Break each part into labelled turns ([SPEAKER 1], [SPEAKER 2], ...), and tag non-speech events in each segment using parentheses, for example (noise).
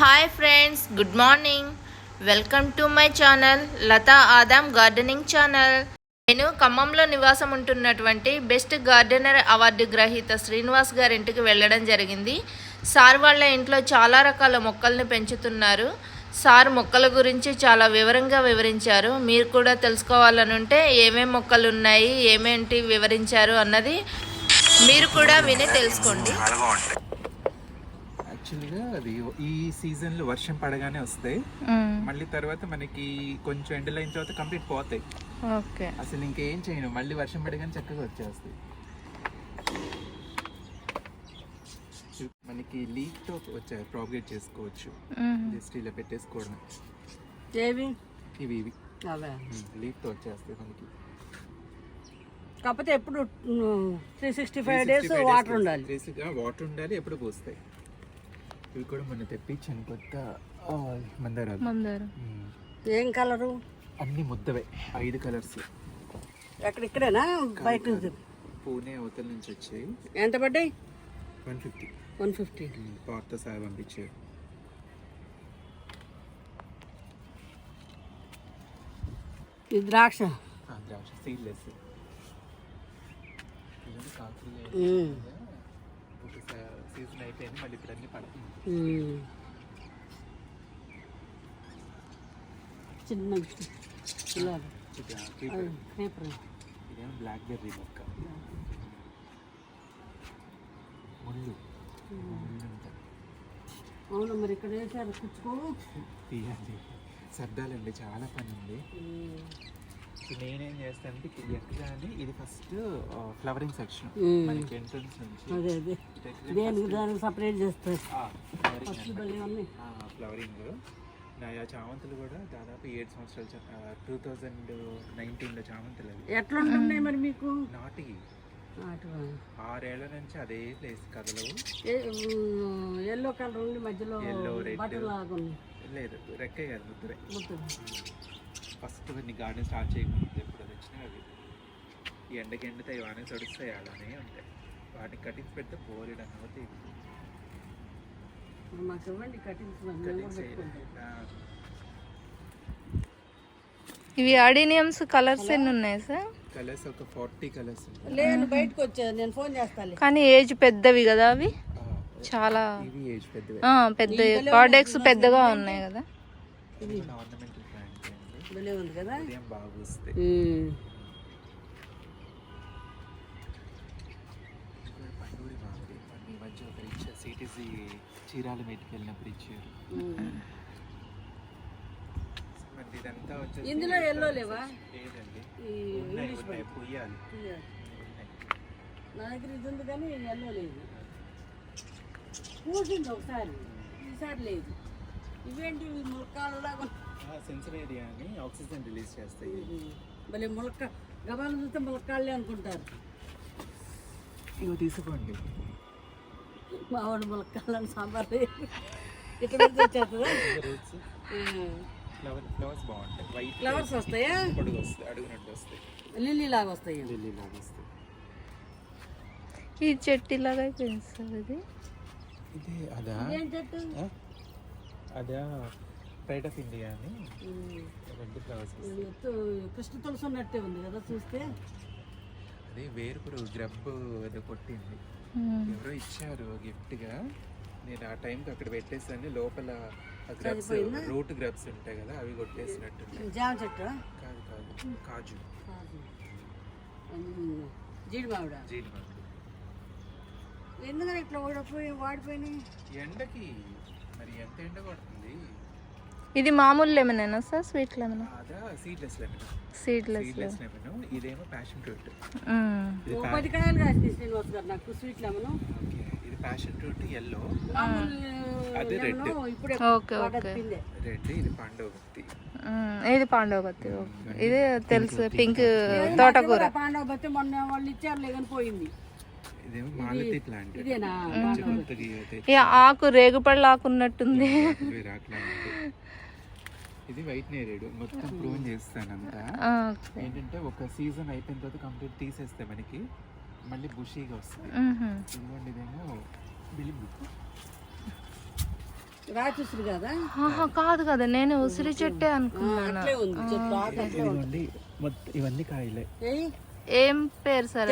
[SPEAKER 1] Hi friends good morning welcome to my channel Latha Adam gardening channel నేను ఖమ్మంలో నివాసం ఉంటున్నటువంటి బెస్ట్ గార్డెనర్ అవార్డు గ్రహీత శ్రీనివాస్ గారి ఇంటికి వెళ్ళడం జరిగింది. సార్ వాళ్ళ ఇంట్లో చాలా రకాల మొక్కల్ని పెంచుతున్నారు. సార్ మొక్కల గురించి చాలా వివరంగా వివరించారు. మీరు కూడా తెలుసుకోవాలనుంటే ఏమేమి మొక్కలు ఉన్నాయి ఏమేంటి వివరించారు అన్నది మీరు కూడా విని తెలుసుకోండి.
[SPEAKER 2] యాక్చువల్గా అది ఈ సీజన్లో వర్షం పడగానే వస్తాయి. మళ్ళీ తర్వాత మనకి కొంచెం ఎండలు అయిన తర్వాత కంప్లీట్ పోతాయి.
[SPEAKER 1] ఓకే.
[SPEAKER 2] అసలు ఇంకేం చేయను. మళ్ళీ వర్షం పడగానే చక్కగా వచ్చేస్తాయి. మనకి లీక్తో వచ్చాయి. ప్రాపగేట్ చేసుకోవచ్చు. జస్ట్ ఇలా పెట్టేసుకోవడం
[SPEAKER 3] ఏవి?
[SPEAKER 2] ఇవి ఇవి.
[SPEAKER 3] అవే.
[SPEAKER 2] లీక్తో వచ్చేస్తాయి మనకి.
[SPEAKER 3] కాకపోతే ఎప్పుడు three sixty five days water ఉండాలి.
[SPEAKER 2] వాటర్ ఉండాలి ఎప్పుడు పోస్తాయి. ఇవి కూడా మొన్న తెప్పించాను కొత్త మందారాలు.
[SPEAKER 1] మందారం.
[SPEAKER 3] ఏం కలరు?
[SPEAKER 2] అన్ని ముద్దవే ఐదు కలర్స్.
[SPEAKER 3] ఎక్కడ ఇక్కడేనా? బయట నుంచి.
[SPEAKER 2] పూణే అవతల నుంచి వచ్చాయి.
[SPEAKER 3] ఎంత పడ్డాయి?
[SPEAKER 2] One fifty.
[SPEAKER 3] One fifty.
[SPEAKER 2] పార్తో సహా పంపించారు
[SPEAKER 3] ఇది ద్రాక్ష.
[SPEAKER 2] ఆ, ద్రాక్ష సీడ్లెస్. కాకులు. సీజన్ అయిపోయింది మళ్ళీ ఇప్పుడు అన్ని పడుతుంది.
[SPEAKER 3] చిన్న
[SPEAKER 2] ఇదేమో బ్లాక్ బెర్రీ మొక్క ముళ్ళు.
[SPEAKER 3] అవును మరి ఇక్కడ వేసారు కుచ్చుకో.
[SPEAKER 2] తీయండి. సర్దాలండి చాలా పని ఉంది. నేనేం చేస్తానంటే ఇక్కడ ఎక్కగానే ఇది ఫస్ట్ ఫ్లవరింగ్ సెక్షన్. మనకి ఎంట్రన్స్ నుంచి
[SPEAKER 3] అదే అదే. దేనికి దానికి సపరేట్ చేస్తారు?
[SPEAKER 2] ఫ్లవరింగ్
[SPEAKER 3] ఉన్నాయి
[SPEAKER 2] నా చామంతులు కూడా దాదాపు ఏడు సంవత్సరాలు టూ థౌజండ్ నైన్టీన్లో చామంతులు అవి.
[SPEAKER 3] ఎట్లుంటున్నాయి మరి మీకు?
[SPEAKER 2] నాటి.
[SPEAKER 3] అటు
[SPEAKER 2] ఆరేళ్ళ నుంచి అదే ప్లేస్ కథలు
[SPEAKER 3] ఎల్లో కలర్ ఉండి మధ్యలో లాగా ఉన్నాయి
[SPEAKER 2] లేదు రెక్కే కాదు ముద్దరే. ఫస్ట్ నీ గార్డెన్ స్టార్ట్ చేయకముందు ఎప్పుడు అది వచ్చినా అవి. ఈ ఎండకి ఎండుతాయి వానే తడుస్తాయి అలానే ఉంటాయి. వాటిని కటింగ్స్ పెడితే బోరెడ్
[SPEAKER 3] మరి మాకు ఇవ్వండి కటింగ్స్
[SPEAKER 1] ఇవి అడీనియమ్స్ కలర్స్ ఎన్ని ఉన్నాయి సార్?
[SPEAKER 2] కలర్స్ ఒక ఫార్టీ కలర్స్
[SPEAKER 3] లేదు బయటకు వచ్చేది నేను ఫోన్ చేస్తాను
[SPEAKER 1] కానీ ఏజ్ పెద్దవి కదా అవి? చాలా.
[SPEAKER 2] ఇవి ఏజ్ పెద్దవి.
[SPEAKER 1] ఆ, పెద్ద కార్డెక్స్ పెద్దగా ఉన్నాయి. కదా
[SPEAKER 2] ఇది ఆర్నమెంటల్ ప్లాంట్ అండి
[SPEAKER 3] భలే ఉంది కదా?
[SPEAKER 2] సిటీసీ చీరాల ఇచ్చారు. ఇదంతా వచ్చేసి
[SPEAKER 3] ఇందులో ఎల్లో లేవా? నా దగ్గర ఇది ఉంది కానీ ఎల్లో లేదు. పూసింది ఒకసారి. ఈసారి లేదు. ఇవేంటి ఇవి
[SPEAKER 2] ఆక్సిజన్ రిలీజ్ చేస్తాయి.
[SPEAKER 3] భలే ములక్క గబాలు చూస్తే ములక్కాళ్ళే అనుకుంటారు.
[SPEAKER 2] ఇవి తీసుకోండి.
[SPEAKER 3] మా వాడు ములక్కాళ్ళని సాంబార్. ఇక్కడ వచ్చేస్తుందా?
[SPEAKER 2] ఫ్లవర్ ఫ్లవర్స్ బాగుంటాయి. వైట్
[SPEAKER 3] ఫ్లవర్స్ వస్తాయా?
[SPEAKER 2] పొడుగు వస్తాయి అడుగునట్టు వస్తాయి.
[SPEAKER 3] లిల్లీ లాగా వస్తాయి?
[SPEAKER 2] లిల్లీ లాగా వస్తాయి.
[SPEAKER 1] ఈ చెట్టు ఇలాగా సార్ ఇది
[SPEAKER 2] ఇదే అదా
[SPEAKER 3] చెట్టు?
[SPEAKER 2] అదా? ప్రైడ్ ఆఫ్ ఇండియా అని
[SPEAKER 3] um.
[SPEAKER 2] Red flowers
[SPEAKER 3] Krishna Tulsi ఉన్నట్టే ఉంది కదా చూస్తే?
[SPEAKER 2] అది వేరుపురు గ్రబ్ ఏదో కొట్టింది. ఎవరో ఇచ్చారు గిఫ్ట్గా. నేను ఆ టైంకి అక్కడ పెట్టేసాను లోపల గ్రబ్స్? రూట్ గ్రబ్స్ ఉంటాయి కదా అవి కొట్టేసినట్టున్నాయి
[SPEAKER 3] జామ చెట్టు?
[SPEAKER 2] కాదు కాదు. కాజు.
[SPEAKER 3] జీడి మామిడ
[SPEAKER 2] జీడి మామిడి
[SPEAKER 3] ఎందుకని ఇట్లా ఓడిపోయి వాడిపోయినాయి?
[SPEAKER 2] ఎండకి మరి ఎంత ఎండ కొడుతుంది?
[SPEAKER 1] ఇది మామూలు లెమనేనా sir sweet lemon
[SPEAKER 2] seedless lemon
[SPEAKER 1] seedless
[SPEAKER 2] lemon ఇదేమో ప్యాషన్ ఫ్రూట్ ఇది
[SPEAKER 3] నాకు స్వీట్ లెమన్
[SPEAKER 2] ఇది ప్యాషన్ ఫ్రూట్ ఎల్లో అది.
[SPEAKER 3] ఇప్పుడే
[SPEAKER 1] ఓకే ఓకే
[SPEAKER 2] రెడ్ ఇది పాండవతి
[SPEAKER 1] ఇది పాండవగత్తి ఇది తెలుసు పింక్ తోటకూర
[SPEAKER 3] మొన్న వాళ్ళు ఇచ్చారు లేదని పోయింది
[SPEAKER 1] ఈ ఆకు రేగుపళ్ళు ఆకు ఉన్నట్టుంది
[SPEAKER 2] రాట్లా ఇది వైట్ నేరేడు. మొత్తం ప్రూన్ చేస్తానంతా.
[SPEAKER 1] ఆ,
[SPEAKER 2] ఏంటంటే ఒక సీజన్ అయిపోయిన తర్వాత కంప్లీట్ తీసేస్తే మనకి మళ్ళీ బుషీగా వస్తుంది. ఇదిగోండి ఇదేమో బిలింబు.
[SPEAKER 3] కదా?
[SPEAKER 1] కాదు కదా నేను ఉసిరి చెట్టే అనుకున్నాను.
[SPEAKER 3] ఉంది. చెట్టు ఉంది.
[SPEAKER 2] ఇదిగోండి మొత్తం ఇవన్నీ కాయలే.
[SPEAKER 1] ఏం పేరు sir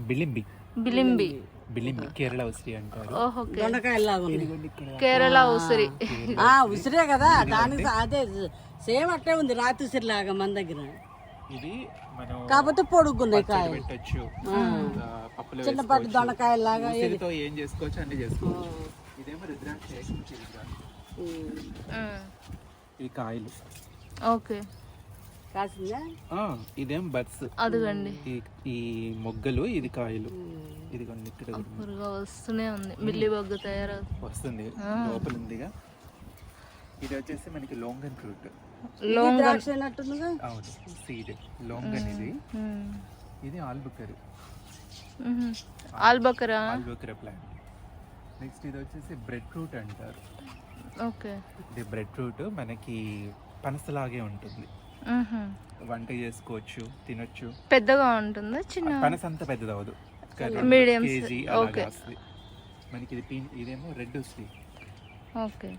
[SPEAKER 2] bilimbi.
[SPEAKER 1] Bilimbi.
[SPEAKER 2] Bilimbi Kerala ఉసిరి అంటారు.
[SPEAKER 1] కేరళ ఉసిరి.
[SPEAKER 3] ఆ ఉసిరే. కదా దానికి అదే సేమ్ అట్లే ఉంది రాతి ఉసిరి లాగా మన దగ్గర.
[SPEAKER 2] ఇది
[SPEAKER 3] కాకపోతే పొడుగున్నాయి కాయ
[SPEAKER 2] పెట్టొచ్చు.
[SPEAKER 3] చిన్నపాటి దొండకాయలాగా
[SPEAKER 2] ఉసిరితో ఏం చేసుకోవచ్చు అన్ని చేసుకోవచ్చు. ఇదేమో రుద్రాక్ష ఈ కాయలు.
[SPEAKER 1] ఓకే.
[SPEAKER 2] ఇదేం బడ్స్.
[SPEAKER 1] అదిగండి.
[SPEAKER 2] ఈ ఈ మొగ్గలు ఇది కాయలు. ఇదిగోండి ఇక్కడ
[SPEAKER 1] పురుగా వస్తూనే ఉంది. మిల్లి బొగ్గు తయారు
[SPEAKER 2] వస్తుంది. లోపల ఉందిగా ఇది వచ్చేసి మనకి లోంగన్ ఫ్రూట్.
[SPEAKER 1] లోంగ్
[SPEAKER 3] ద్రాక్ష అయినట్టుందిగా
[SPEAKER 2] అవును సీడ్. లోంగన్ ఇది. ఇది ఆల్బుకర్.
[SPEAKER 1] ఆల్బకరా?
[SPEAKER 2] ఆల్బుకర్ ప్లాంట్. నెక్స్ట్ ఇది వచ్చేసి బ్రెడ్ ఫ్రూట్ అంటారు.
[SPEAKER 1] ఓకే.
[SPEAKER 2] ఇది బ్రెడ్ ఫ్రూట్ మనకి పనసలాగే ఉంటుంది. వంట చేసుకోవచ్చు తినొచ్చు.
[SPEAKER 1] పెద్దగా ఉంటుందా చిన్న
[SPEAKER 2] పనస అంత పెద్దది కేజీ. అలాగే
[SPEAKER 1] Okay.
[SPEAKER 2] వస్తుంది. మనకి ఇది పీన్ ఇదేమో రెడ్ ఉసిరి.
[SPEAKER 1] ఓకే.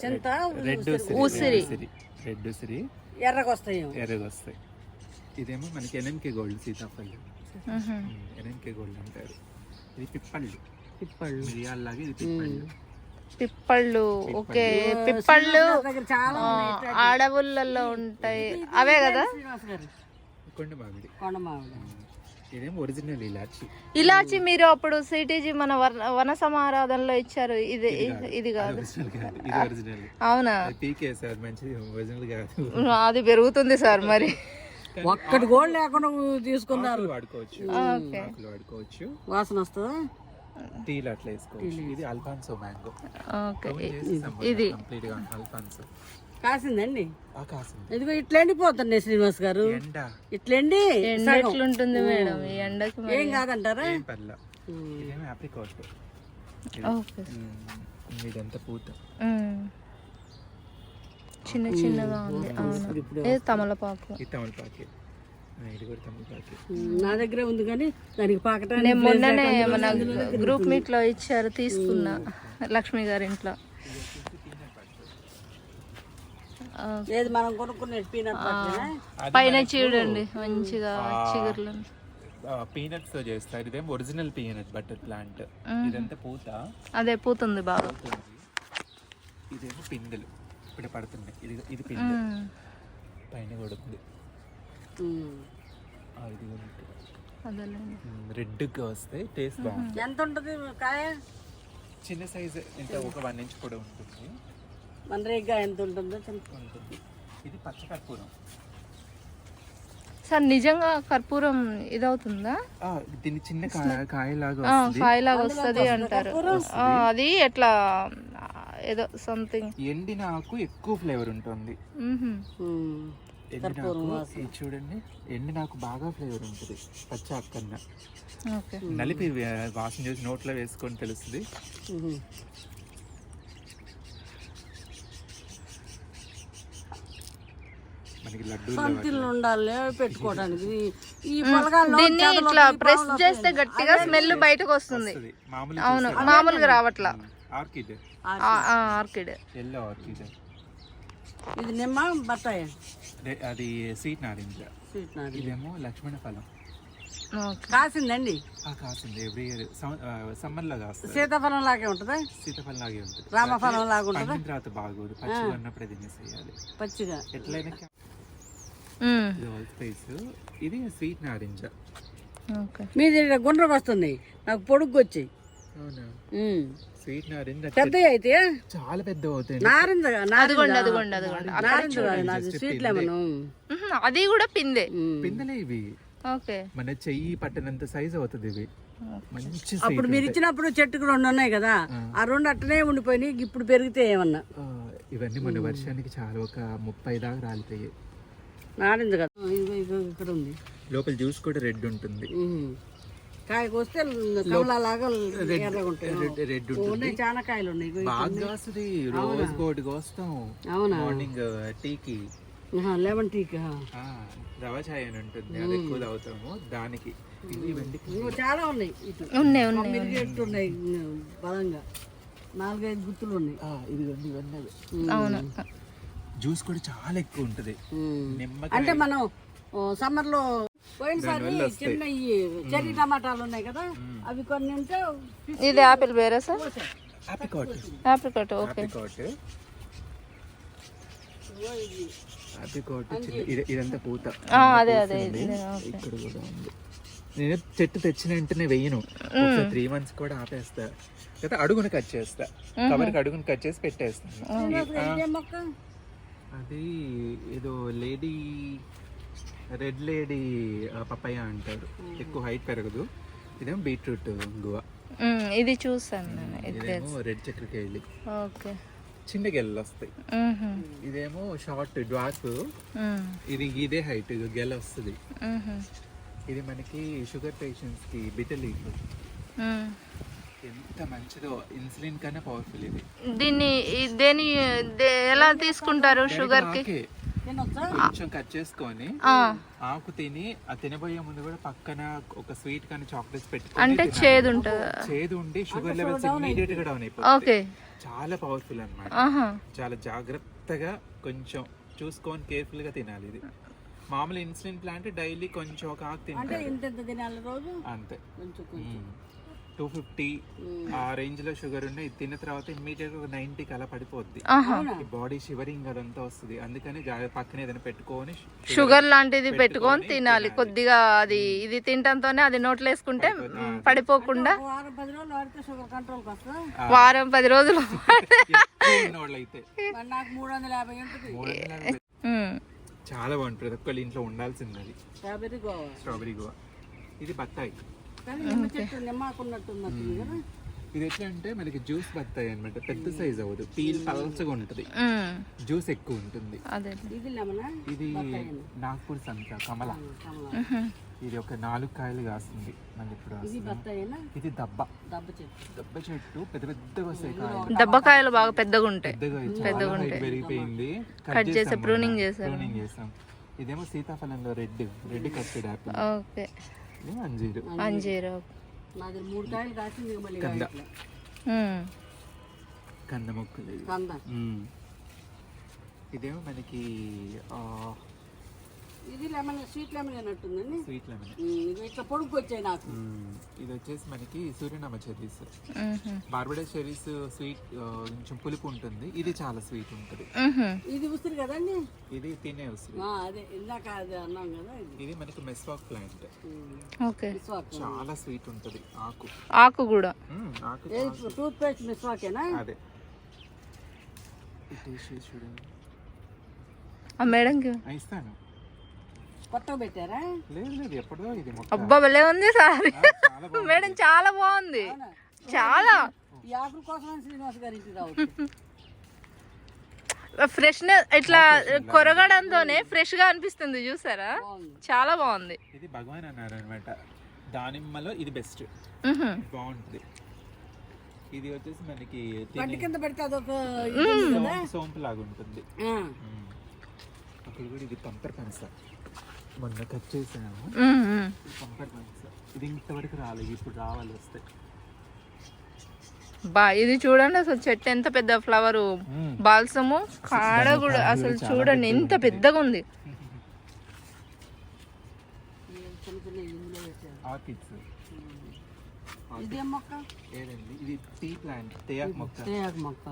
[SPEAKER 3] చింత
[SPEAKER 2] రెడ్ ఉసిరి.
[SPEAKER 1] ఉసిరి.
[SPEAKER 2] రెడ్ ఉసిరి. రెడ్ ఉసిరి.
[SPEAKER 3] ఎర్రగా వస్తాయి
[SPEAKER 2] ఎర్రగా వస్తాయి ఇదేమో మనకి ఎన్ఎంకే గోల్డ్ సీతాఫలం.
[SPEAKER 1] ఉహు.
[SPEAKER 2] ఎన్ఎంకే గోల్డ్ అంటారు. ఇది పిప్పళ్ళు.
[SPEAKER 3] పిప్పళ్ళు.
[SPEAKER 2] మిరియాల్లాగే ఇది పిప్పళ్ళు.
[SPEAKER 1] పిప్పళ్ళు ఓకే పిప్పళ్ళు. అడవులలో ఉంటాయి. అవే కదా?
[SPEAKER 3] శ్రీనివాస్ గారు.
[SPEAKER 2] కొండ మామిడి
[SPEAKER 3] కొండ మామిడి
[SPEAKER 2] ఇదేమో ఒరిజినల్ ఇలాచి
[SPEAKER 1] ఇలాచి మీరు అప్పుడు సిటీజీ మన వన సమారాధనలో ఇచ్చారు. ఇది ఇది కాదు. అవునా?
[SPEAKER 2] అది పీకే సార్ మంచిది. ఒరిజినల్ కాదు.
[SPEAKER 1] అది పెరుగుతుంది సార్ మరి.
[SPEAKER 3] ఒక్కటి గోల్డ్ లేకుండా తీసుకున్నారు.
[SPEAKER 2] ఆకులు వాడుకోవచ్చు.
[SPEAKER 1] ఓకే.
[SPEAKER 2] ఆకులు వాడుకోవచ్చు.
[SPEAKER 3] వాసన వస్తుందా?
[SPEAKER 2] టీలు అట్లా వేసుకోవచ్చు ఇది అల్ఫాన్సో మ్యాంగో
[SPEAKER 1] ఓకే
[SPEAKER 2] ఇది కంప్లీట్గా అల్ఫాన్సో
[SPEAKER 3] కాసిందండి?
[SPEAKER 2] ఆ కాసింది.
[SPEAKER 3] ఇదిగో ఇట్లా ఎండిపోతున్నాయి శ్రీనివాస్ గారు.
[SPEAKER 2] ఎండ.
[SPEAKER 3] ఇట్లా ఎండి
[SPEAKER 1] ఎండ ఎట్లుంటుంది మేడం? ఈ ఎండకి మరి?
[SPEAKER 3] ఏం కాదంటారా
[SPEAKER 2] ఇదేమో ఆప్రికాట్
[SPEAKER 1] ఓకే.
[SPEAKER 2] ఇదంతా పూత.
[SPEAKER 1] చిన్న చిన్నగా ఉంది. అవును. తమలపాకు.
[SPEAKER 2] ఇది తమలపాకి.
[SPEAKER 3] నా దగ్గరే ఉంది కానీ దానికి పాకటానికి
[SPEAKER 1] నేను మొన్ననే మన గ్రూప్ మీట్లో ఇచ్చారు తీసుకున్నా లక్ష్మి గారి ఇంట్లో.
[SPEAKER 3] మనం కొనుక్కునే పీనట్?
[SPEAKER 1] పైన చూడండి మంచిగా చిగుర్లు.
[SPEAKER 2] పీనట్స్తో చేస్తారు ఇదేమో ఒరిజినల్ పీనట్ బటర్ ప్లాంట్ ఇదంతా పూత.
[SPEAKER 1] అదే పూతుంది బాగా.
[SPEAKER 2] ఇదేమో పిందెలు. ఇప్పుడు పడుతున్నాయి. ఇది ఇది పిందె.
[SPEAKER 1] ఉమ్.
[SPEAKER 2] పైన కూడా రెడ్గా వస్తాయి టేస్ట్ బాగుంటుంది.
[SPEAKER 3] ఎంత ఉంటుంది కాయ?
[SPEAKER 2] చిన్న సైజు ఎంత ఒక వన్ ఇంచ్ కూడా ఉంటుంది.
[SPEAKER 3] మన రేగ్గా ఎంత ఉంటుందో
[SPEAKER 2] ఉంటుంది. ఇది పచ్చ కర్పూరం.
[SPEAKER 1] సార్ నిజంగా కర్పూరం ఇదవుతుందా?
[SPEAKER 2] ఆ, దీని చిన్న కాయ కాయలాగా
[SPEAKER 1] కాయలాగా వస్తుంది అంటారు. ఆ, అది ఎట్లా ఏదో సంథింగ్
[SPEAKER 2] ఎండిన ఆకు ఎక్కువ ఫ్లేవర్ ఉంటుంది. ఇది చూడండి ఎండిన ఆకు బాగా ఫ్లేవర్ ఉంటుంది పచ్చ ఆకు కన్నా
[SPEAKER 1] ఓకే
[SPEAKER 2] నలిపి వాసన చేసి నోట్లో వేసుకొని తెలుస్తుంది.
[SPEAKER 3] ఉండాలి పెట్టుకోవడానికి. ఈ
[SPEAKER 1] దీన్ని ఇట్లా ప్రెస్ చేస్తే గట్టిగా స్మెల్ బయటకు వస్తుంది. అవును మామూలుగా రావట్లా.
[SPEAKER 2] ఆర్కిడ్.
[SPEAKER 1] ఆర్కిడ్.
[SPEAKER 2] Yellow orchid.
[SPEAKER 3] ఇది నిమ్మ బత్తాయి.
[SPEAKER 2] అది స్వీట్ నారింజ.
[SPEAKER 3] స్వీట్ నాది
[SPEAKER 2] ఇదేమో లక్ష్మణ ఫలం.
[SPEAKER 3] కాసిందండి.
[SPEAKER 2] ఆ కాస్తుంది ఎవ్రీ ఇయర్ సమ్మర్లో కాస్తుంది
[SPEAKER 3] సీతాఫలం లాగే ఉంటుందా?
[SPEAKER 2] సీతాఫలం లాగే ఉంటుంది.
[SPEAKER 3] రామఫలం లాగా ఉంటుందా?
[SPEAKER 2] తర్వాత బాగోదు. పచ్చిగా ఉన్నప్పుడే తినేసేయాలి.
[SPEAKER 3] పచ్చిగా.
[SPEAKER 2] ఎట్లయినా ఇది స్వీట్ నారింజ.
[SPEAKER 1] ఓకే.
[SPEAKER 3] మీది గుండ్రకు వస్తుంది నాకు పొడుగు వచ్చాయి. పెద్దవి అయితే?
[SPEAKER 2] చాలా పెద్ద అవుతాయి.
[SPEAKER 3] నారింజ
[SPEAKER 1] అదిగోండి అదిగోండి అదిగోండి.
[SPEAKER 3] నారింజ స్వీట్ లెమన్
[SPEAKER 1] అది కూడా పిందే.
[SPEAKER 2] పిందెలే ఇవి.
[SPEAKER 1] ఓకే.
[SPEAKER 2] మన చెయ్యి పట్టనంత సైజ్ అవుతుంది ఇవి.
[SPEAKER 3] అప్పుడు మీరు ఇచ్చినప్పుడు చెట్టుకు రెండు ఉన్నాయి కదా? ఆ. రెండు అట్టనే ఉండిపోయినాయి ఇప్పుడు పెరిగితే ఏమన్నా?
[SPEAKER 2] ఇవన్నీ మన వర్షానికి చాలా ఒక ముప్పై దాకా రాలిపోయాయి.
[SPEAKER 3] నారింజ కదా. ఇక్కడ ఉంది.
[SPEAKER 2] లోపల జ్యూస్ కూడా రెడ్ ఉంటుంది.
[SPEAKER 3] కాయకు వస్తే కమలా లాగా ఎర్రగా ఉంటాయి.
[SPEAKER 2] రెడ్ రెడ్ ఉంటుంది.
[SPEAKER 3] ఉన్నాయి చాలా కాయలు ఉన్నాయి
[SPEAKER 2] రోజ్ కోస్తాం.
[SPEAKER 3] అవునా?
[SPEAKER 2] మార్నింగ్ టీకి.
[SPEAKER 3] లెమన్ టీకా?
[SPEAKER 2] ఆ, రవ చాయ్ అని ఉంటుంది. అది ఎక్కువ తాగుతాము దానికి.
[SPEAKER 3] చాలా ఉన్నాయి. ఇటు
[SPEAKER 1] ఉన్నాయి ఉన్నాయి
[SPEAKER 3] బలంగా. నాలుగైదు గుత్తులు ఉన్నాయి.
[SPEAKER 2] ఆ, ఇదిగోండి ఇవన్నీ.
[SPEAKER 1] అవును.
[SPEAKER 2] జ్యూస్ కూడా చాలా ఎక్కువ ఉంటది.
[SPEAKER 3] అంటే మనం సమ్మర్లో పోయినసారి చిన్న ఈ చెర్రీ టమాటాలు ఉన్నాయి కదా అవి కొన్ని ఉంటే
[SPEAKER 1] ఇది యాపిల్ వేరే సార్?
[SPEAKER 2] ఆపికాట్
[SPEAKER 1] apricot okay.
[SPEAKER 2] ఇదంతా పూత.
[SPEAKER 1] ఆ, అదే అదే.
[SPEAKER 2] ఇక్కడ కూడా ఉంది. నేను చెట్టు తెచ్చిన వెంటనే వెయ్యను త్రీ మంత్స్ కూడా ఆపేస్తా. లేదా అడుగుని కట్ చేస్తా. కవర్కి అడుగుని కట్ చేసి పెట్టేస్తాను. అది ఏదో లేడీ రెడ్ లేడీ పపాయ అంటారు. ఎక్కువ హైట్ పెరగదు. ఇదేమో బీట్రూట్ గువ.
[SPEAKER 1] ఇది చూసాను
[SPEAKER 2] రెడ్ చక్రకేళి.
[SPEAKER 1] ఓకే.
[SPEAKER 2] చిన్న గెల్లలు వస్తాయి. ఇదేమో షార్ట్
[SPEAKER 1] మ్మ్.
[SPEAKER 2] ఇది ఇదే హైట్ గెల వస్తుంది. ఇది మనకి షుగర్ పేషెంట్స్కి బిటర్ లీఫ్.
[SPEAKER 1] మ్మ్.
[SPEAKER 2] ఎంత మంచిదో ఇన్సులిన్ కన్నా పవర్ఫుల్ ఇది.
[SPEAKER 1] దీన్ని దేని ఎలా తీసుకుంటారు
[SPEAKER 3] షుగర్కి
[SPEAKER 2] కొంచెం కట్ చేసుకొని
[SPEAKER 1] ఆ,
[SPEAKER 2] ఆకు తిని ఆ తినబోయే ముందు కూడా పక్కన ఒక స్వీట్ కానీ చాక్లెట్స్ పెట్టుకొని
[SPEAKER 1] అంటే. చేదు ఉంటుందా?
[SPEAKER 2] చేదు ఉండి షుగర్ లెవెల్స్ ఇమీడియట్గా డౌన్ అయిపోతుంది
[SPEAKER 1] ఓకే.
[SPEAKER 2] చాలా పవర్ఫుల్ అన్నమాట.
[SPEAKER 1] ఆహా.
[SPEAKER 2] చాలా జాగ్రత్తగా కొంచెం చూసుకొని కేర్ఫుల్గా తినాలి ఇది. మామూలు ఇన్సులిన్ ప్లాంట్ డైలీ కొంచెం ఒక ఆకు తింటారు.
[SPEAKER 3] తినాలి రోజు?
[SPEAKER 2] అంతే.
[SPEAKER 3] కొంచెం కొంచెం.
[SPEAKER 2] టూ ఫిఫ్టీ ఆ రేంజ్లో షుగర్ ఉండే ఇది తిన్న తర్వాత ఇమ్మీడియట్గా నైన్టీకి అలా పడిపోద్ది. బాడీ షివరింగ్ అదంతా వస్తుంది. అందుకని పక్కన ఏదైనా పెట్టుకొని
[SPEAKER 1] షుగర్ లాంటిది పెట్టుకొని తినాలి. కొద్దిగా అది ఇది తినటంతోనే అది నోట్లో వేసుకుంటే మ్, పడిపోకుండా
[SPEAKER 3] వారం పది రోజులు (laughs)
[SPEAKER 2] చాలా బాగుంటుంది. ప్రతి ఒక్కళ్ళ ఇంట్లో ఉండాల్సింది
[SPEAKER 3] గోవా.
[SPEAKER 2] స్ట్రాబెరీ గోవా. ఇది బత్తాయి.
[SPEAKER 3] కానీ నిమ్మ చెట్టు నిమ్మాకున్నట్టు ఉన్నట్టుంది కదా.
[SPEAKER 2] ఇది ఎట్లా అంటే మనకి జ్యూస్ బత్తాయి అన్నమాట. పెద్ద సైజ్ అవ్వదు. పీల్ పలచగా ఉంటుంది. జ్యూస్ ఎక్కువ ఉంటుంది.
[SPEAKER 1] అదే.
[SPEAKER 3] ఇది లెమనా?
[SPEAKER 2] ఇది నాగ్పూర్ సంత కమల. ఇది ఒక నాలుగు కాయలు కాస్తుంది. మళ్ళీ ఇప్పుడు
[SPEAKER 3] ఇది
[SPEAKER 2] దబ్బ.
[SPEAKER 3] దెబ్బ చెట్టు.
[SPEAKER 2] దబ్బ చెట్టు పెద్ద పెద్దగా వస్తాయి కాయలు.
[SPEAKER 1] దెబ్బకాయలు బాగా పెద్దగా ఉంటాయి.
[SPEAKER 2] పెద్దగా height పెరిగిపోయింది.
[SPEAKER 1] కట్ చేసి
[SPEAKER 2] చేసాం మొన్న.
[SPEAKER 1] చేశారు.
[SPEAKER 2] pruning చేసాం. ఇదేమో సీతాఫలంలో రెడ్ రెడ్ యాపిల్
[SPEAKER 1] ఓకే.
[SPEAKER 2] అంజీరు
[SPEAKER 3] మూడు కాయలు కాసింది మళ్ళీ
[SPEAKER 2] కంద. కంద మొక్కలు.
[SPEAKER 3] కంద.
[SPEAKER 2] ఇదేమో మనకి
[SPEAKER 3] ఇది లెమన్ స్వీట్ లెమన్ అన్నట్టుందండి.
[SPEAKER 2] స్వీట్ లెమన్
[SPEAKER 3] ఇది ఇట్లా పొడుగు వచ్చాయి నాకు
[SPEAKER 2] ఇది వచ్చేసి మనకి Surinam cherries. Barbados cherries sweet కొంచెం పులుపు ఉంటుంది. ఇది చాలా స్వీట్ ఉంటుంది.
[SPEAKER 3] ఇది ఉసిరి కదండి?
[SPEAKER 2] ఇది తినే వస్తుంది
[SPEAKER 3] ఆ, అదే ఇందాక అది అన్నాం కదా ఇది.
[SPEAKER 2] మనకి మెస్వాక్ ప్లాంట్
[SPEAKER 1] ఓకే.
[SPEAKER 2] చాలా స్వీట్ ఉంటుంది. ఆకు.
[SPEAKER 1] ఆకు కూడా.
[SPEAKER 2] ఆకు
[SPEAKER 3] టూత్ పేస్ట్ మిస్వాకేనా
[SPEAKER 2] అదే. చూడండి.
[SPEAKER 1] ఆ మేడంకి
[SPEAKER 2] ఇస్తాను.
[SPEAKER 3] కొత్తగా పెట్టారా?
[SPEAKER 2] లేదు లేదు ఎప్పుడో ఇది మొక్క.
[SPEAKER 1] అబ్బా భలే ఉంది సారీ. మేడం చాలా బాగుంది. చాలా.
[SPEAKER 3] ఈ ఆకుల కోసం శ్రీనివాస్ గారి ఇంటికి రావచ్చు.
[SPEAKER 1] ఫ్రెష్నెస్ ఇట్లా కొరగడంతోనే ఫ్రెష్గా అనిపిస్తుంది చూసారా? చాలా బాగుంది.
[SPEAKER 2] ఇది భగవాన్ అన్నారు అనమాట దానిమ్మలో ఇది బెస్ట్. బాగుంటుంది. ఇది వచ్చేసి మనకి
[SPEAKER 3] పంట కింద పెడితే అదొక
[SPEAKER 2] సోంపు లాగా ఉంటుంది. అక్కడ కూడా ఇది పంపర్ పనస మొన్న కట్ చేసాము. ఇది ఇంతవరకు రాలేదు ఇప్పుడు రావాలి వస్తే.
[SPEAKER 1] బా ఇది చూడండి అసలు చెట్టు ఎంత పెద్ద ఫ్లవర్. బాల్సము కాడ కూడా అసలు చూడండి ఎంత పెద్దగా ఉంది
[SPEAKER 3] ఇదేం
[SPEAKER 2] టీ ప్లాంట్ తేయాకు మొక్క.
[SPEAKER 3] తేయాకు మొక్క.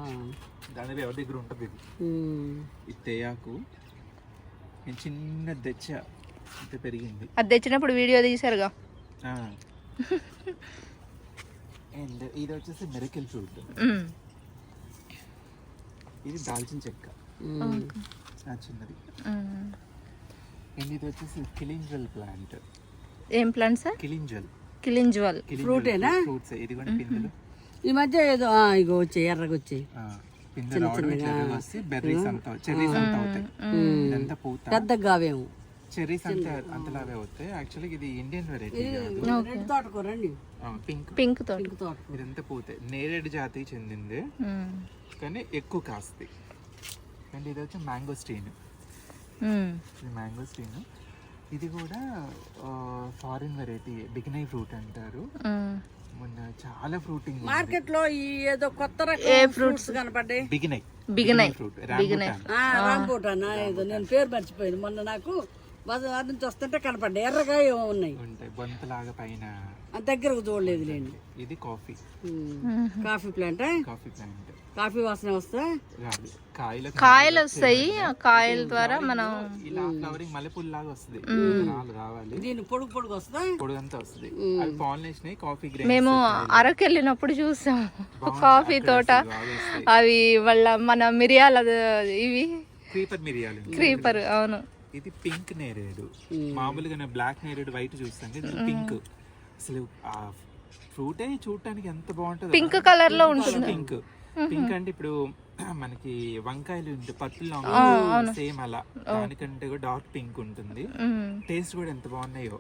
[SPEAKER 2] దాని ఎవరి దగ్గర ఉంటుంది ఇది? తేయాకు. నేను చిన్న తెచ్చా. పెరిగింది.
[SPEAKER 1] అది తెచ్చినప్పుడు వీడియో తీసారుగా
[SPEAKER 2] అండ్ ఇది వచ్చేసి మెరకిల్ ఫ్రూట్. ఇది దాల్చిన చెక్క. చిన్నది. అండ్ ఇది వచ్చేసి కిలింజల్ ప్లాంట్.
[SPEAKER 1] ఏం ప్లాంట్ సార్
[SPEAKER 2] కిలింజల్.
[SPEAKER 1] కిలింజ్వల్.
[SPEAKER 3] ఫ్రూటేనా?
[SPEAKER 2] ఫ్రూట్స్. ఇది కూడా పిందులు.
[SPEAKER 3] ఈ మధ్య ఏదో ఆ, ఇగో వచ్చాయి ఎర్రగా వచ్చాయి
[SPEAKER 2] ఆ, పిందులు వస్తే బెర్రీస్ అంతా చెర్రీస్ అంతా అవుతాయి. ఇదంతా పూత.
[SPEAKER 3] పెద్దగా కావేమో
[SPEAKER 2] చెర్రీస్ అంతా అంతలాగే అవుతాయి. యాక్చువల్లీ ఇది ఇండియన్ వెరైటీ
[SPEAKER 3] రెడ్ తోటకూరండి
[SPEAKER 2] పింక్
[SPEAKER 1] పింక్ తోట
[SPEAKER 3] పింక్ తోట
[SPEAKER 2] ఇదంతా పూతే. నేరేడు జాతికి చెందింది.
[SPEAKER 1] మ్మ్.
[SPEAKER 2] కానీ ఎక్కువ కాస్తాయి అండ్ ఇది వచ్చి మ్యాంగో స్టీన్
[SPEAKER 1] మ్మ్.
[SPEAKER 2] ఇది మ్యాంగో స్టీన్ ఇది కూడా ఫారిన్ వెరైటీ బిగినై ఫ్రూట్ అంటారు.
[SPEAKER 1] మ్మ్.
[SPEAKER 2] మొన్న చాలా ఫ్రూటింగ్
[SPEAKER 3] మార్కెట్లో ఈ ఏదో కొత్త రకం ఫ్రూట్స్ కనపడ్డాయి.
[SPEAKER 2] బిగినాయి
[SPEAKER 1] బిగినాయి
[SPEAKER 2] ఫ్రూట్
[SPEAKER 3] ఆ, రాంబూటాన్ ఏదో నేను పేరు మర్చిపోయింది మొన్న నాకు బజార్ నుంచి వస్తుంటే కనపడ్డాయి. ఎర్రగా ఏమో ఉన్నాయి.
[SPEAKER 2] ఉంటాయి బొంతలాగా పైన.
[SPEAKER 3] దగ్గరకు చూడలేదు లేండి
[SPEAKER 2] ఇది coffee.
[SPEAKER 3] Coffee plant?
[SPEAKER 2] Coffee plant.
[SPEAKER 3] Coffee వాసన వస్తా?
[SPEAKER 2] కాయలు
[SPEAKER 1] కాయలు వస్తాయి. ఆ కాయల ద్వారా మనం
[SPEAKER 2] ఇలా ఫ్లవరింగ్ మల్లెపూలు లాగా వస్తుంది. రావాలి.
[SPEAKER 3] దీని పొడుగు పొడుగు వస్తా?
[SPEAKER 2] పొడుగంతా వస్తుంది. అవి పాలినేషన్ కాఫీ గ్రైన్
[SPEAKER 1] మేము అరకు వెళ్ళినప్పుడు చూసాం కాఫీ తోట. అవి వాళ్ళ మన మిరియాల ఇవి
[SPEAKER 2] క్రీపర్ మిరియాలు.
[SPEAKER 1] క్రీపర్ అవును.
[SPEAKER 2] ఇది పింక్ నేరేడు. మామూలుగా బ్లాక్ నేరేడు వైట్ చూస్తాం ఇది పింక్ అసలు ఆ ఫ్రూటే చూడటానికి ఎంత బాగుంటుంది
[SPEAKER 1] పింక్ కలర్లో ఉంటుంది.
[SPEAKER 2] పింక్ పింక్ అంటే ఇప్పుడు మనకి వంకాయలు పర్పుల్ సేమ్ అలా. దానికంటే కూడా డార్క్ పింక్ ఉంటుంది. టేస్ట్ కూడా ఎంత బాగున్నాయో.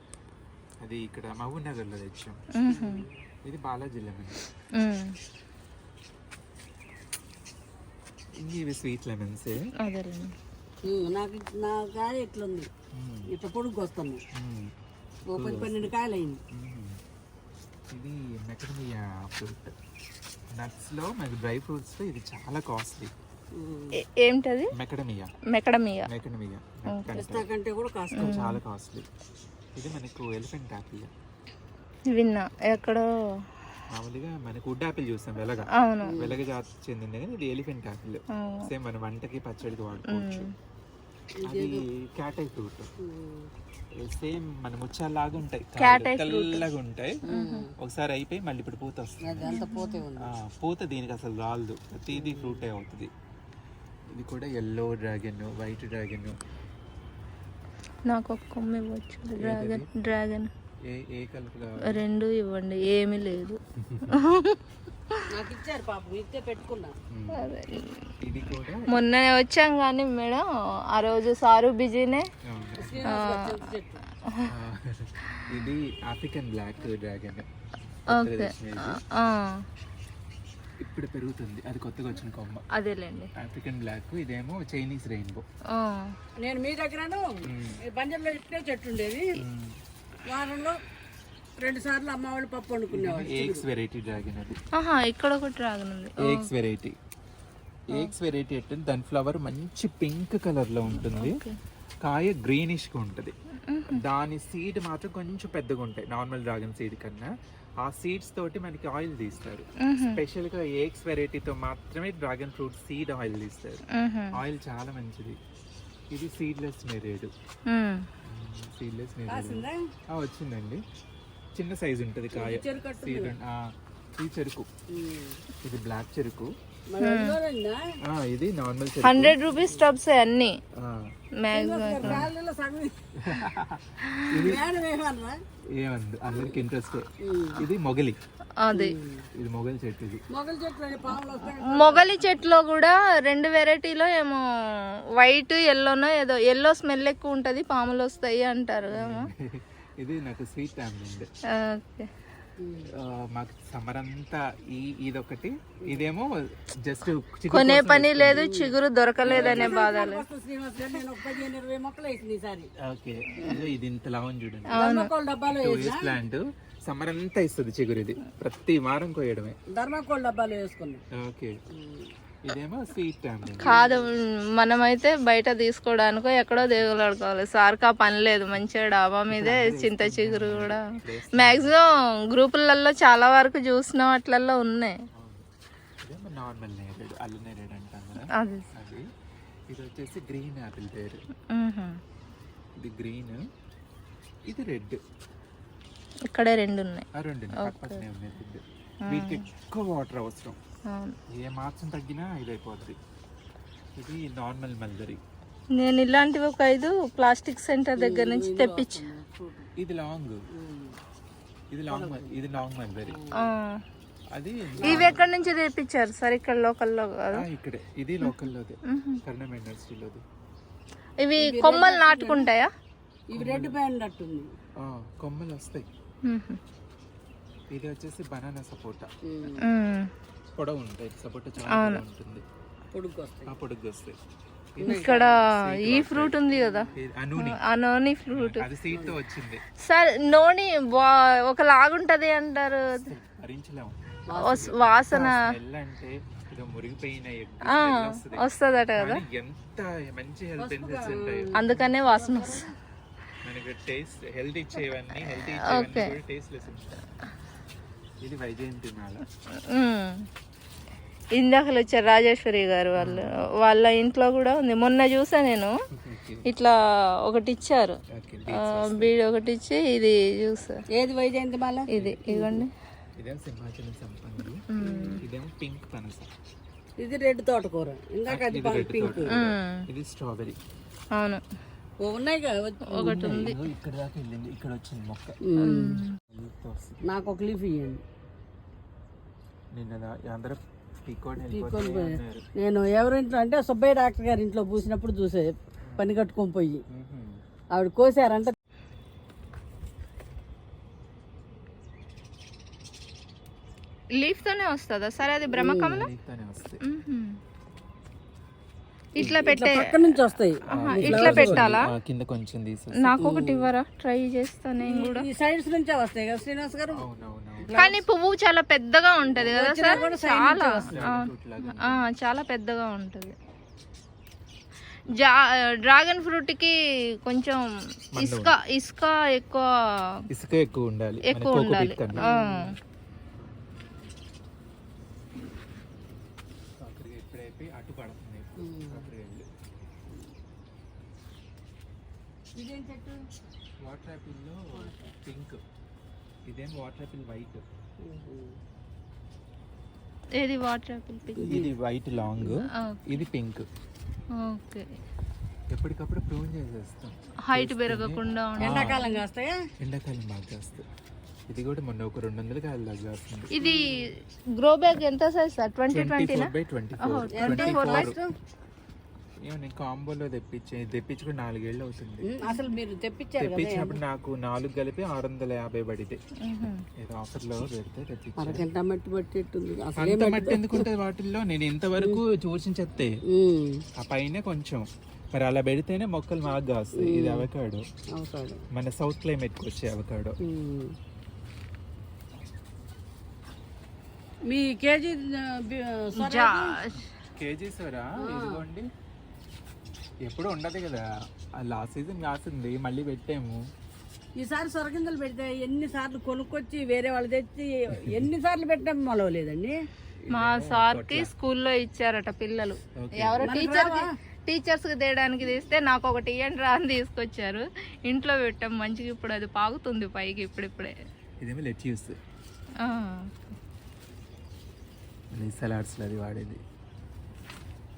[SPEAKER 2] అది ఇక్కడ మహబూబ్ నగర్లో తెచ్చాం. ఇది బాలాజీ లెమన్.
[SPEAKER 1] మ్మ్.
[SPEAKER 2] ఇవి స్వీట్ లెమన్స్
[SPEAKER 3] ఉమ్, నాకు నా కాయ ఇట్లుంది ఇట్లా పొడుగు వస్తుంది. ఓ పది పన్నెండు కాయలు అయింది
[SPEAKER 2] ఇది మెకడమియా ఫ్రూట్. నట్స్లో మనకి డ్రై ఫ్రూట్స్లో ఇది చాలా కాస్ట్లీ.
[SPEAKER 1] ఏంటది
[SPEAKER 2] మెకడమియా
[SPEAKER 1] మెకడమియా
[SPEAKER 2] మెకడమియా
[SPEAKER 3] పిస్తా కంటే కూడా కాస్త
[SPEAKER 2] చాలా కాస్ట్లీ. ఇది మనకు ఎలిఫెంట్ యాపిల్
[SPEAKER 1] విన్నా. ఎక్కడో.
[SPEAKER 2] మామూలుగా మనకు వుడ్ యాపిల్ చూస్తాం వెలగ.
[SPEAKER 1] అవును.
[SPEAKER 2] వెలగ జాతి చెందింది కానీ ఇది ఎలిఫెంట్
[SPEAKER 1] అవును.
[SPEAKER 2] సేమ్ మన వంటకి పచ్చడికి వాడుకోవచ్చు. అది క్యాటై ఫ్రూట్ సేమ్ మన ముచ్చాలాగా ఉంటాయి. తెల్లగా ఉంటాయి. ఒకసారి అయిపోయి మళ్ళీ ఇప్పుడు పూత వస్తుంది.
[SPEAKER 3] పోతే ఉంది
[SPEAKER 2] ఆ, పూత దీనికి అసలు రాలదు ప్రతిదీ ఫ్రూటే అవుతుంది. ఇది కూడా ఎల్లో డ్రాగన్ వైట్ డ్రాగన్
[SPEAKER 1] నాకు ఒక కొమ్మ ఇవ్వచ్చు. డ్రాగన్ డ్రాగన్
[SPEAKER 2] ఏ ఏ కలర్
[SPEAKER 1] రెండు ఇవ్వండి. ఏమీ లేదు. (laughs)
[SPEAKER 3] నాకు ఇచ్చారు పాపం ఇస్తే పెట్టుకున్నా.
[SPEAKER 1] అదే.
[SPEAKER 2] ఇది కూడా
[SPEAKER 1] మొన్ననే వచ్చాం కానీ మేడం ఆ రోజు సారు బిజీనే.
[SPEAKER 2] ఇది ఆఫ్రికన్ బ్లాక్ డ్రాగన్.
[SPEAKER 1] ఓకే.
[SPEAKER 2] ఇప్పుడు పెరుగుతుంది. అది కొత్తగా వచ్చిన కొమ్మ.
[SPEAKER 1] అదేలేండి.
[SPEAKER 2] ఆఫ్రికన్ బ్లాక్ ఇదేమో చైనీస్ రెయిన్బో.
[SPEAKER 1] ఆ,
[SPEAKER 3] నేను మీ దగ్గరను ఈ బంజర్లో ఇట్టే చెట్టు ఉండేది. వారంలో రెండు సార్లు అమ్మ వాళ్ళు పప్పు వండుకునేవాళ్ళు.
[SPEAKER 2] ఏక్స్ వెరైటీ డ్రాగన్ అది.
[SPEAKER 1] ఆహా ఇక్కడ ఒక డ్రాగన్ ఉంది.
[SPEAKER 2] ఏక్స్ వెరైటీ ఏక్స్ వెరైటీ అంటే దాని ఫ్లవర్ మంచి పింక్ కలర్లో ఉంటుంది కాయ గ్రీనిష్గా ఉంటుంది. దాని సీడ్ మాత్రం కొంచెం పెద్దగా ఉంటాయి. నార్మల్ డ్రాగన్ సీడ్ కన్నా. ఆ సీడ్స్ తోటి మనకి ఆయిల్ తీస్తారు. స్పెషల్గా ఏక్స్ వెరైటీతో మాత్రమే డ్రాగన్ ఫ్రూట్ సీడ్ ఆయిల్ తీస్తారు. ఆయిల్ చాలా మంచిది. ఇది సీడ్లెస్ నేరేడు
[SPEAKER 1] మ్.
[SPEAKER 2] సీడ్లెస్ నేరేడు వచ్చిందండి. చిన్న సైజ్ ఉంటుంది కాయ. సీడ్ ఈ చెరుకు. ఇది బ్లాక్ చెరుకు. ఇది నార్మల్ చెరుకు.
[SPEAKER 1] హండ్రెడ్ రూపీస్ టబ్స్ అన్ని?
[SPEAKER 2] ఏమంది? అందరికి ఇంట్రెస్ట్ ఇది మొగలి.
[SPEAKER 1] అది.
[SPEAKER 2] ఇది మొగలి చెట్టు ఇది.
[SPEAKER 3] మొగల చెట్లు అని పాములు వస్తాయి
[SPEAKER 1] మొగలి చెట్లో కూడా రెండు వెరైటీలో ఏమో వైట్ ఎల్లోనో ఏదో ఎల్లో స్మెల్ ఎక్కువ ఉంటుంది పాములు వస్తాయి అంటారు ఏమో (laughs)
[SPEAKER 2] ఇది నాకు స్వీట్
[SPEAKER 1] ఓకే.
[SPEAKER 2] మాకు సమ్మర్ అంతా ఈ ఇదొకటి. ఇదేమో జస్ట్
[SPEAKER 1] కొనే పని లేదు చిగురు
[SPEAKER 3] వేసింది ఈసారి
[SPEAKER 2] ఓకే. ఇది ఇంత లావం చూడండి. ప్లాంట్ సమ్మర్ అంతా ఇస్తుంది చిగురు ఇది ప్రతి వారం కోయడమే.
[SPEAKER 3] ధర్మకోల్ డబ్బాలో వేసుకున్నాం.
[SPEAKER 2] ఓకే. ఇదేమో స్వీట్ టాంబ్లింగ్
[SPEAKER 1] కాదు మనమైతే బయట తీసుకోవడానికో ఎక్కడో దిగులాడుకోవాలి సార్కి ఆ పని లేదు. మంచిగా డాబా మీదే చింత చిగురు కూడా. మ్యాక్సిమం గ్రూపులలో చాలా వరకు చూసిన వాటిలలో ఉన్నాయి.
[SPEAKER 2] ఇదేమో నార్మల్ నేరేడు అల్ల నేరేడు అంటాం కదా.
[SPEAKER 1] అది.
[SPEAKER 2] అది. ఇది వచ్చేసి గ్రీన్ యాపిల్ పేరు
[SPEAKER 1] మ్హూ.
[SPEAKER 2] ఇది గ్రీన్ ఇది రెడ్
[SPEAKER 1] ఇక్కడే రెండు ఉన్నాయి
[SPEAKER 2] రెండు వీటికి ఎక్కువ వాటర్ అవసరం. ఏ మాత్రం తగ్గినా ఇది అయిపోద్ది ఇది నార్మల్ మల్బరీ.
[SPEAKER 1] నేను ఇలాంటివి ఒక ఐదు ప్లాస్టిక్ సెంటర్ దగ్గర నుంచి తెప్పించి
[SPEAKER 2] ఇది లాంగ్. ఇది లాంగ్ ఇది లాంగ్ మల్బరీ.
[SPEAKER 1] ఆ.
[SPEAKER 2] అది
[SPEAKER 1] ఇవి ఎక్కడి నుంచి తెప్పించారు సార్? ఇక్కడ లోకల్లో కాదు.
[SPEAKER 2] ఇక్కడే. ఇది లోకల్లోదే. కర్ణం ఇండస్ట్రీలోది
[SPEAKER 1] ఇవి కొమ్మలు నాటుకుంటాయా?
[SPEAKER 3] ఇవి రెడ్ బ్యాండ్
[SPEAKER 2] కొమ్మలు వస్తాయి. ఇది వచ్చేసి బనానా సపోటా. పొడవు ఉంటాయి. సపోటా చాలా పొడవు ఉంటుంది.
[SPEAKER 3] పొడుగు వస్తాయి
[SPEAKER 2] ఆ పొడుగు వస్తాయి
[SPEAKER 1] ఇక్కడ ఈ ఫ్రూట్ ఉంది కదా?
[SPEAKER 2] అనూని
[SPEAKER 1] ఫ్రూట్
[SPEAKER 2] అది సీడ్తో వచ్చింది.
[SPEAKER 1] సరే నోని వా- ఒక లాగుంటది అంటారు వాసన.
[SPEAKER 2] అంటే.
[SPEAKER 1] వస్తుందట కదా?
[SPEAKER 2] ఎంత మంచి హెల్త్ బెనిఫిట్స్ ఉంటాయి.
[SPEAKER 1] అందుకనే వాసన వస్తుంది.
[SPEAKER 2] మనకి టేస్ట్ హెల్త్ ఇచ్చేవన్నీ హెల్త్ ఇచ్చేవన్నీ కూడా టేస్ట్ లెస్ ఉంటాయి. ఇది వైజయంతి.
[SPEAKER 1] ఇందాకలు వచ్చారు రాజేశ్వరి గారు వాళ్ళు. వాళ్ళ ఇంట్లో కూడా ఉంది. మొన్న చూసా నేను. (laughs) ఇట్లా ఒకటి ఇచ్చారు బీడి ఒకటి ఇచ్చి ఇది చూసా.
[SPEAKER 3] ఏది వైజయంతి మాల?
[SPEAKER 1] ఇది ఇవ్వండి.
[SPEAKER 2] ఇదేమో సింహాచలం సంపంగి ఇదేమో పింక్ పనస.
[SPEAKER 3] ఇది రెడ్ తోటకూర. ఇందాక అది పింక్.
[SPEAKER 2] ఇది స్ట్రాబెరీ.
[SPEAKER 1] అవును.
[SPEAKER 3] ఉన్నాయి
[SPEAKER 1] ఒకటి ఉంది.
[SPEAKER 2] ఇక్కడ దాకా వెళ్ళింది. ఇక్కడ వచ్చింది మొక్క.
[SPEAKER 3] నాకు ఒక లీఫ్ ఇవ్వండి
[SPEAKER 2] నిన్న అందరూ
[SPEAKER 3] నేను ఎవరింట్లో అంటే సుబ్బయ్య డాక్టర్ గారి ఇంట్లో పూసినప్పుడు చూసే పని కట్టుకొని పోయి. ఆవిడ కోసారంట
[SPEAKER 1] లీఫ్ తోనే వస్తుందా? సరే అది బ్రహ్మకమలం. ఇట్లా పెట్టే
[SPEAKER 3] పక్క నుంచి వస్తాయి.
[SPEAKER 1] ఆహా, ఇట్లా పెట్టాలా?
[SPEAKER 2] కింద కొంచెం తీసు
[SPEAKER 1] నాకు ఒకటి ఇవ్వరా? ట్రై చేస్తా నేను కూడా.
[SPEAKER 3] ఈ సైడ్స్ నుంచే వస్తాయి కదా శ్రీనివాస్ గారు?
[SPEAKER 1] కానీ పువ్వు చాలా పెద్దగా ఉంటది కదా సార్? చాలా చాలా పెద్దగా ఉంటది. జా డ్రాగన్ ఫ్రూట్కి కొంచెం ఇసుక ఇసుక ఎక్కువ
[SPEAKER 2] ఇసుక ఎక్కువ ఉండాలి.
[SPEAKER 1] ఎక్కువ ఉండాలి ఆ,
[SPEAKER 2] ఎప్పుడైపోయి అటు పడుతుంది కాకరకాయలు.
[SPEAKER 3] ఇదేం చెట్టు?
[SPEAKER 2] వాటర్ యాపిల్లో పింక్ ఇదేం వాటర్ యాపిల్ వైట్
[SPEAKER 1] ఏది వాటర్ యాపిల్ పింక్
[SPEAKER 2] ఇది వైట్ లాంగ్ ఇది పింక్
[SPEAKER 1] ఓకే.
[SPEAKER 2] ఎప్పటికప్పుడు ప్రూవ్ చేసేస్తాం.
[SPEAKER 1] హైట్ పెరగకుండా
[SPEAKER 3] ఎండాకాలం కాస్తాయా?
[SPEAKER 2] ఎండాకాలం బాగా చేస్తాం ఇది కూడా మొన్న ఒక రెండు వందల కాయలు దాకా వస్తుంది
[SPEAKER 1] ఇది గ్రో బ్యాగ్ ఎంత size sir twenty
[SPEAKER 2] twenty by twenty four twenty four నేను కాంబోలో తెప్పించే తెప్పించి కూడా నాలుగేళ్ళు అవుతుంది.
[SPEAKER 3] అసలు మీరు తెప్పించారు కదా
[SPEAKER 2] తెప్పించినప్పుడు నాకు నాలుగు కలిపి ఆరు వందల యాభై పడితే. ఏదో ఆఫర్లో పెడితే తెప్పించాను
[SPEAKER 3] మట్టి పట్టేట్టుంది?
[SPEAKER 2] అంత మట్టి ఎందుకు ఉంటుంది వాటిల్లో? నేను ఇంతవరకు చూసిన చెత్తే ఆ పైన కొంచెం. మరి అలా పెడితేనే మొక్కలు బాగా కాస్తాయి. ఇది అవకాడో? మన సౌత్ క్లైమేట్కి వచ్చే అవకాడో.
[SPEAKER 3] మీ కేజీ
[SPEAKER 2] కేజీ సరా? ఇదిగోండి. ఎప్పుడు ఉండదు కదా. ఆ లాస్ట్ సీజన్ కాసింది మళ్ళీ పెట్టాము.
[SPEAKER 3] ఈసారి సొరగింజలు పెడితే ఎన్నిసార్లు కొనుక్కొచ్చి వేరే వాళ్ళు తెచ్చి ఎన్నిసార్లు పెట్టడం మొలవలేదండి?
[SPEAKER 1] మా సార్కి స్కూల్లో ఇచ్చారట పిల్లలు. ఎవరో టీచర్ టీచర్స్కి తేయడానికి తీస్తే నాకు ఒకటి ఇయ్యండి రా అని తీసుకొచ్చారు. ఇంట్లో పెట్టాం మంచిగా ఇప్పుడు అది పాగుతుంది పైకి ఇప్పుడిప్పుడే.
[SPEAKER 2] ఇదేమో లెట్యూస్
[SPEAKER 1] ఆ.
[SPEAKER 2] సలాడ్స్లో అది వాడేది.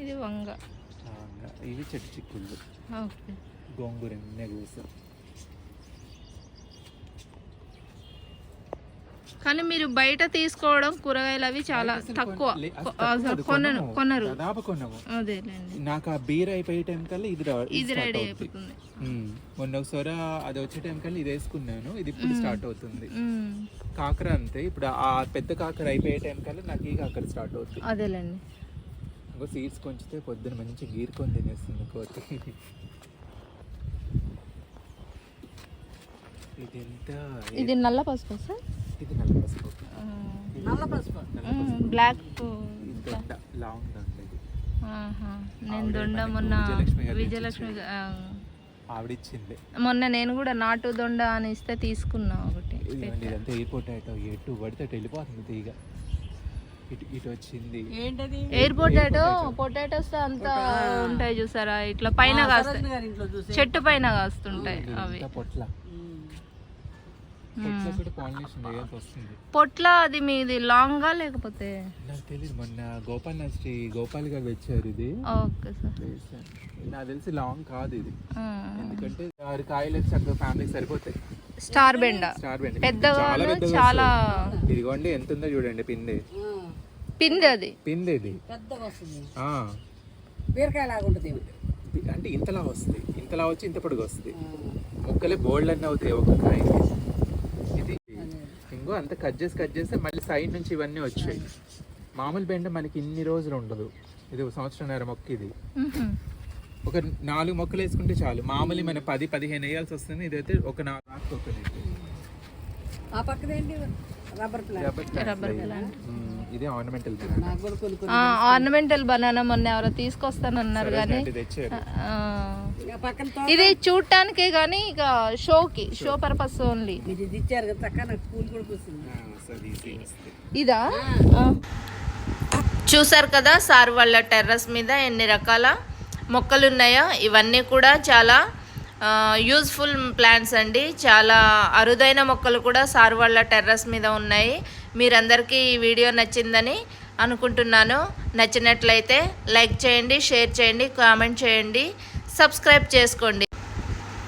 [SPEAKER 1] ఇది వంగ.
[SPEAKER 2] ఇవి చెట్టు చిక్కుళ్ళు గోంగూర నెగూసు
[SPEAKER 1] కానీ మీరు బయట తీసుకోవడం కూరగాయలు అవి చాలా తక్కువ. కొనను కొనరు.
[SPEAKER 2] దాదాపు కొన్నాము
[SPEAKER 1] అదేలేండి.
[SPEAKER 2] నాకు ఆ బీర్ అయిపోయే టైం కల్లా ఇది ఇది
[SPEAKER 1] రెడీ. అయిపోతుంది.
[SPEAKER 2] మొన్న ఒకసారి అది వచ్చే టైం కల్లా ఇది వేసుకున్నాను. ఇది ఇప్పుడు స్టార్ట్ అవుతుంది. కాకర అంతే. ఇప్పుడు ఆ పెద్ద కాకర అయిపోయే టైం కల్లా నాకు ఈ కాకర స్టార్ట్ అవుతుంది
[SPEAKER 1] అదేలేండి.
[SPEAKER 2] ఇంకో సీడ్స్ కొంచితే పొద్దున మంచి గీరుకొని తినేస్తుంది కోతి. ఇది ఎంత
[SPEAKER 1] ఇది నల్ల పసుపు. సార్
[SPEAKER 2] ఇది నల్ల పసుపు.
[SPEAKER 3] నల్ల పసుపు.
[SPEAKER 1] బ్లాక్
[SPEAKER 2] దొండ లాంగ్ దొండ ఇది.
[SPEAKER 1] నేను దొండ మొన్న
[SPEAKER 2] విజయలక్ష్మి. ఆవిడిచ్చింది.
[SPEAKER 1] మొన్న నేను కూడా నాటు దొండ అని ఇస్తే తీసుకున్నా ఒకటి.
[SPEAKER 2] ఇదంతా ఎయిర్ పొటాటో ఎటు పడితే వెళ్ళిపోతుంది తీగ. ఇటు ఇటు వచ్చింది.
[SPEAKER 3] ఏంటది?
[SPEAKER 1] ఎయిర్ పొటాటో పొటాటోస్ అంతా ఉంటాయి చూసారా? ఇట్లా పైన కాస్తాయి. చెట్టు పైన కాస్తుంటాయి అవి.
[SPEAKER 2] పొట్ల.
[SPEAKER 1] అది మీది లాంగా లేకపోతే?
[SPEAKER 2] నాకు తెలియదు మొన్న గోపాల్ నర్సరీ గోపాల్ గారు వచ్చారు ఇది.
[SPEAKER 1] Okay sir.
[SPEAKER 2] నాకు తెలిసి లాంగ్ కాదు ఇది.
[SPEAKER 1] ఎందుకంటే
[SPEAKER 2] ఆరు కాయలు చక్కగా ఫ్యామిలీకి సరిపోతాయి.
[SPEAKER 1] స్టార్ బెండ.
[SPEAKER 2] స్టార్ బెండ్.
[SPEAKER 1] పెద్దగా
[SPEAKER 2] చాలా. ఇదిగోండి ఎంత ఉందో చూడండి పిండి.
[SPEAKER 1] పిండి అది.
[SPEAKER 2] పిండి ఇది.
[SPEAKER 3] పెద్దగా వస్తుంది.
[SPEAKER 2] ఆ,
[SPEAKER 3] బీరకాయ లాగా ఉంటుంది
[SPEAKER 2] ఇది. అంటే ఇంతలా వస్తుంది. ఇంతలా వచ్చి ఇంత పొడుగు వస్తుంది. ముక్కలే బోల్డ్ అన్నీ అవుతాయి ఒక కాయకి. ఇది ఇంకో అంత కట్ చేసి కట్ చేస్తే మళ్ళీ సైడ్ నుంచి ఇవన్నీ వచ్చాయి. మామూలు బెండ మనకి ఇన్ని రోజులు ఉండదు. ఇది ఒక సంవత్సరంన్నర మొక్క ఇది. ఒక నాలుగు మొక్కలు వేసుకుంటే చాలు. మామూలు మన పది పదిహేను వేయాల్సి వస్తుంది. ఇదైతే ఒక నాలుగు కోకోనట్
[SPEAKER 3] ఆ పక్కనేంటి రబ్బర్ ప్లాంట్
[SPEAKER 2] ఇది ఆర్నమెంటల్
[SPEAKER 1] ఆర్నమెంటల్ బనానా మొన్న ఎవరో తీసుకొస్తానన్నారు కానీ ఇది చూడటానికే కానీ ఇక షోకి షో పర్పస్ ఓన్లీ. ఇదా చూసారు కదా సార్ వాళ్ళ టెర్రస్ మీద ఎన్ని రకాల మొక్కలు ఉన్నాయో ఇవన్నీ కూడా చాలా యూజ్ఫుల్ ప్లాంట్స్ అండి. చాలా అరుదైన మొక్కలు కూడా సార్ వాళ్ళ టెర్రస్ మీద ఉన్నాయి. మీరందరికీ ఈ వీడియో నచ్చిందని అనుకుంటున్నాను. నచ్చినట్లయితే లైక్ చేయండి షేర్ చేయండి కామెంట్ చేయండి సబ్స్క్రైబ్ చేసుకోండి.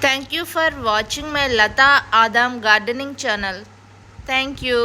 [SPEAKER 1] Thank you for watching my Latha Adam gardening channel. Thank you.